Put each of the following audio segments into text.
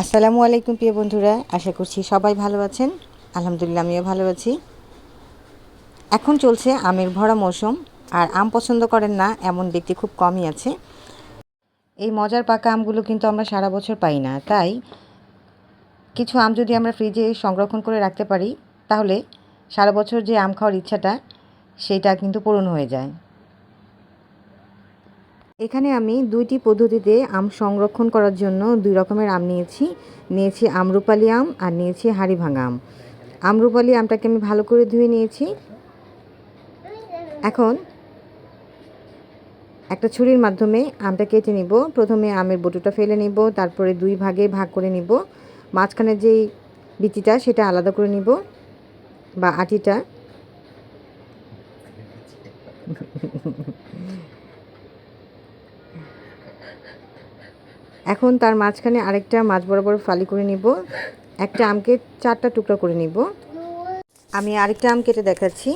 আসসালামু আলাইকুম প্রিয় বন্ধুরা, আশা করছি সবাই ভালো আছেন। আলহামদুলিল্লাহ, আমিও ভালো আছি। এখন চলছে আমের ভরা মৌসুম, আর আম পছন্দ করেন না, এমন ব্যক্তি খুব কমই আছে। এই মজার পাকা আমগুলো কিন্তু আমরা সারা বছর পাই না, তাই কিছু আম যদি আমরা ফ্রিজে সংরক্ষণ করে রাখতে পারি, তাহলে সারা বছর যে আম খাওয়ার ইচ্ছাটা, সেটা কিন্তু পূরণ হয়ে যায়। এখানে আমি দুইটি পদ্ধতিতে আম সংরক্ষণ করার জন্য দুই রকমের আম নিয়েছি। নিয়েছি আমরুপালি আম আর নিয়েছি হাড়ি ভাঙা আম। আমরুপালি আমটাকে আমি ভালো করে ধুয়ে নিয়েছি। এখন একটা ছুরির মাধ্যমে আমটা কেটে নিব। প্রথমে আমের বটুটা ফেলে নিব, তারপরে দুই ভাগে ভাগ করে নিব। মাঝখানে যেই বিচিটা, সেটা আলাদা করে নিব, বা আটিটা। এখন তার মাঝখানে আরেকটা মাছ বরাবর ফালি করে নিব। একটা আমকে চারটা টুকরা করে নিব। আমি আরেকটা আম কেটে দেখাচ্ছি।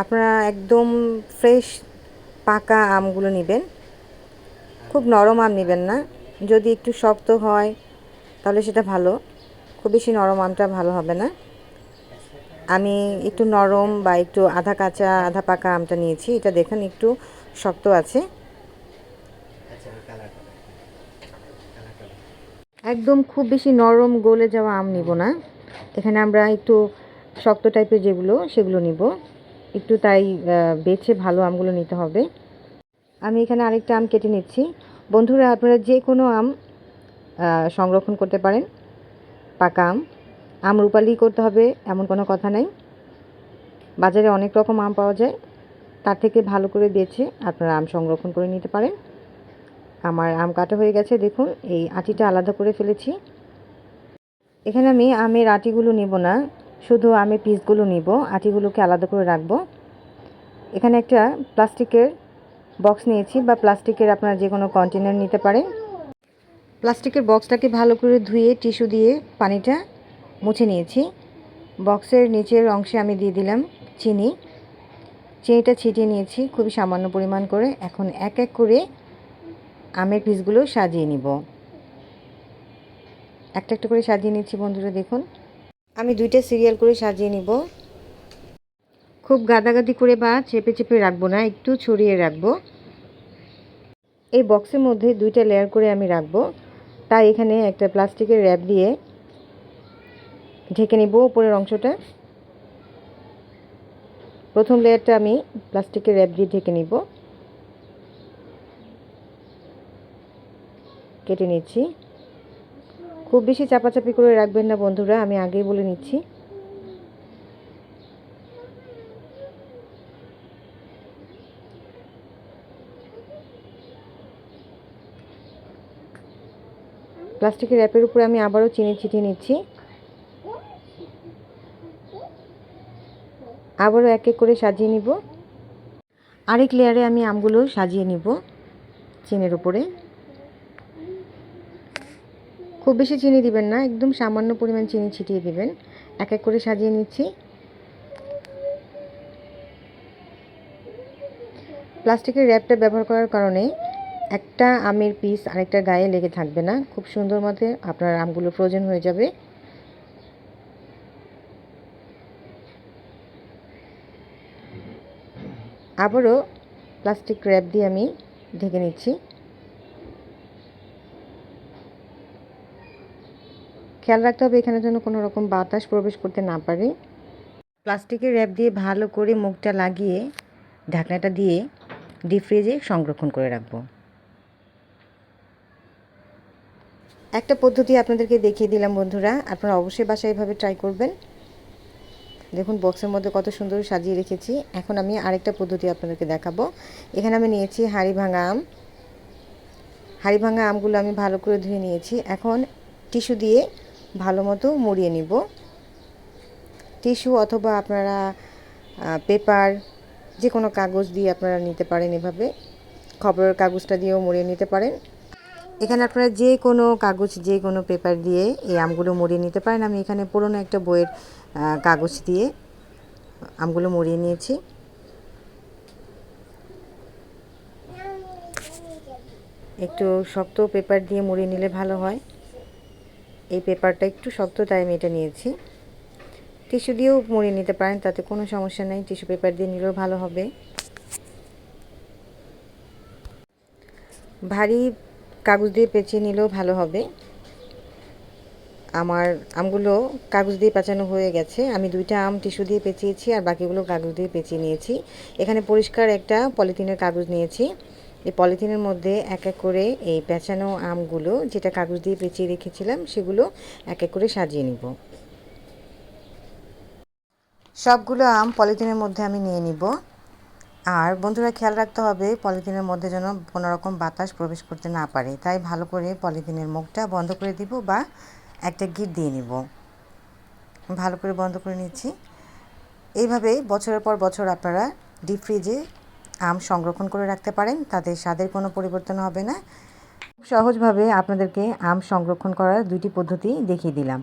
আপনারা একদম ফ্রেশ, পাকা আমগুলো নেবেন। খুব নরম আম নেবেন না। যদি একটু শক্ত হয়, তাহলে সেটা ভালো। খুব বেশি নরম আমটা ভালো হবে না। আমি একটু নরম বা একটু আধা কাঁচা আধা পাকা আমটা নিয়েছি। এটা দেখেন একটু শক্ত আছে। একদম খুব বেশি নরম গলে যাওয়া আম নিব না। এখানে আমরা একটু শক্ত টাইপের যেগুলো সেগুলো নিব। একটু তাই বেছে ভালো আমগুলো নিতে হবে। আমি এখানে আরেকটা আম কেটে নিচ্ছি। বন্ধুরা আপনারা যে কোনো আম সংরক্ষণ করতে পারেন। পাকা আম। আম রূপালি করতে হবে, এমন কোনো কথা নাই। বাজারে অনেক রকম আম পাওয়া যায়। তার থেকে ভালো করে বেছে আপনারা আম সংরক্ষণ করে নিতে পারেন। আমার আম কাটা হয়ে গেছে, দেখুন, এই আটিটা আলাদা করে ফেলেছি। এখানে আমি আমের আটিগুলো নিব না, শুধু আমের পিসগুলো নিব, আটিগুলোকে আলাদা করে রাখব। এখানে একটা প্লাস্টিকের বক্স নিয়েছি, বা প্লাস্টিকের আপনারা যে কোনো কন্টেনার নিতে পারেন। প্লাস্টিকের বক্সটাকে ভালো করে ধুয়ে, টিস্যু দিয়ে পানিটা মুছে নিয়েছি। বক্সের নিচের অংশে আমি দিয়ে দিলাম চিনি। চিনিটা ছিটিয়ে নিয়েছি খুবই সামান্য পরিমাণ করে। এখন এক এক করে আমের পিসগুলো সাজিয়ে নিব। একটা একটা করে সাজিয়ে নিচ্ছি বন্ধুরা, দেখুন। আমি দুইটা সিরিয়াল করে সাজিয়ে নিব। খুব গাদাগাদি করে বা চেপে চেপে রাখব না, একটু ছড়িয়ে রাখব। এই বক্সের মধ্যে দুইটা লেয়ার করে আমি রাখব। তাই এখানে একটা প্লাস্টিকের র্যাপ দিয়ে ঢেকে নিব উপরের অংশটা। প্রথম লেয়ারটা আমি প্লাস্টিকের র্যাপ দিয়ে ঢেকে নিব। কেটে নিচ্ছি। খুব বেশি চাপাচাপি করে রাখবেন না বন্ধুরা, আমি আগেই বলে নিচ্ছি। প্লাস্টিকের র্যাপের উপরে আমি আবারও চিনি ছিটিয়ে নিচ্ছি। আবারও এক এক করে সাজিয়ে নিব। আরেক লেয়ারে আমি আমগুলো সাজিয়ে নিব চিনের উপরে। খুব বেশি চিনি দিবেন না, একদম সামান্য পরিমাণ চিনি ছিটিয়ে দিবেন। এক এক করে সাজিয়ে নিচ্ছি। প্লাস্টিকের র্যাপটা ব্যবহার করার কারণে একটা আমের পিস আরেকটা গায়ে লেগে থাকবে না। খুব সুন্দর মতে আপনার আমগুলো ফ্রোজেন হয়ে যাবে। আবারও প্লাস্টিক র্যাপ দিয়ে আমি ঢেকে নিচ্ছি। খেয়াল রাখতে হবে এখানে যেন কোনো রকম বাতাস প্রবেশ করতে না পারে। প্লাস্টিকের র্যাপ দিয়ে ভালো করে মুখটা লাগিয়ে ঢাকনাটা দিয়ে ডিপ ফ্রিজে সংরক্ষণ করে রাখব। একটা পদ্ধতি আপনাদেরকে দেখিয়ে দিলাম বন্ধুরা, আপনারা অবশ্যই বাসায় এভাবে ট্রাই করবেন। দেখুন বক্সের মধ্যে কত সুন্দর সাজিয়ে রেখেছি। এখন আমি আরেকটা পদ্ধতি আপনাদেরকে দেখাবো। এখানে আমি নিয়েছি হাঁড়ি ভাঙা আম। হাঁড়ি ভাঙা আমগুলো আমি ভালো করে ধুয়ে নিয়েছি। এখন টিস্যু দিয়ে ভালো মতো মুড়িয়ে নিব। টিস্যু অথবা আপনারা পেপার যে কোনো কাগজ দিয়ে আপনারা নিতে পারেন এভাবে। খবরের কাগজটা দিয়েও মুড়িয়ে নিতে পারেন। এখানে আপনারা যে কোনো কাগজ যে কোনো পেপার দিয়ে এই আমগুলো মুড়িয়ে নিতে পারেন। আমি এখানে পুরনো একটা বইয়ের কাগজ দিয়ে আমগুলো মুড়িয়ে নিয়েছি। একটু শক্ত পেপার দিয়ে মুড়িয়ে নিলে ভালো হয়। এই পেপারটা একটু শক্ত, তাই আমি এটা নিয়েছি। টিস্যু দিয়েও মুড়ে নিতে পারেন, তাতে কোনো সমস্যা নেই। টিস্যু পেপার দিয়ে নিলেও ভালো হবে। ভারী কাগজ দিয়ে পেঁচিয়ে নিলেও ভালো হবে। আমার আমগুলো কাগজ দিয়ে পেঁচানো হয়ে গেছে। আমি দুইটা আম টিস্যু দিয়ে পেঁচিয়েছি আর বাকিগুলো কাগজ দিয়ে পেঁচিয়ে নিয়েছি। এখানে পরিষ্কার একটা পলিথিনের কাগজ নিয়েছি। এই পলিথিনের মধ্যে এক এক করে এই পেঁচানো আমগুলো যেটা কাগজ দিয়ে পেঁচিয়ে রেখেছিলাম, সেগুলো এক এক করে সাজিয়ে নিব। সবগুলো আম পলিথিনের মধ্যে আমি নিয়ে নিব। আর বন্ধুরা, খেয়াল রাখতে হবে, পলিথিনের মধ্যে যেন কোনো রকম বাতাস প্রবেশ করতে না পারে। তাই ভালো করে পলিথিনের মুখটা বন্ধ করে দিব বা একটা গিট দিয়ে নিব। ভালো করে বন্ধ করে নিচ্ছি। এইভাবে বছরের পর বছর আপনারা ডিপ ফ্রিজে আম সংরক্ষণ করে রাখতে পারেন, তাতে স্বাদের কোনো পরিবর্তন হবে না। সহজভাবে আপনাদেরকে আম সংরক্ষণ করার দুইটি পদ্ধতি দেখিয়ে দিলাম।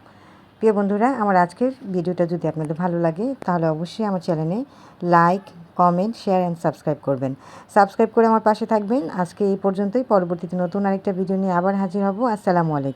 প্রিয় বন্ধুরা, আমার আজকের ভিডিওটা যদি আপনাদের ভালো লাগে, তাহলে অবশ্যই আমার চ্যানেলে like, comment, share and subscribe করবেন। সাবস্ক্রাইব করে আমার পাশে থাকবেন। আজকে এই পর্যন্তই। পরবর্তীতে নতুন আরেকটা ভিডিও নিয়ে আবার হাজির হব। আসসালামু আলাইকুম।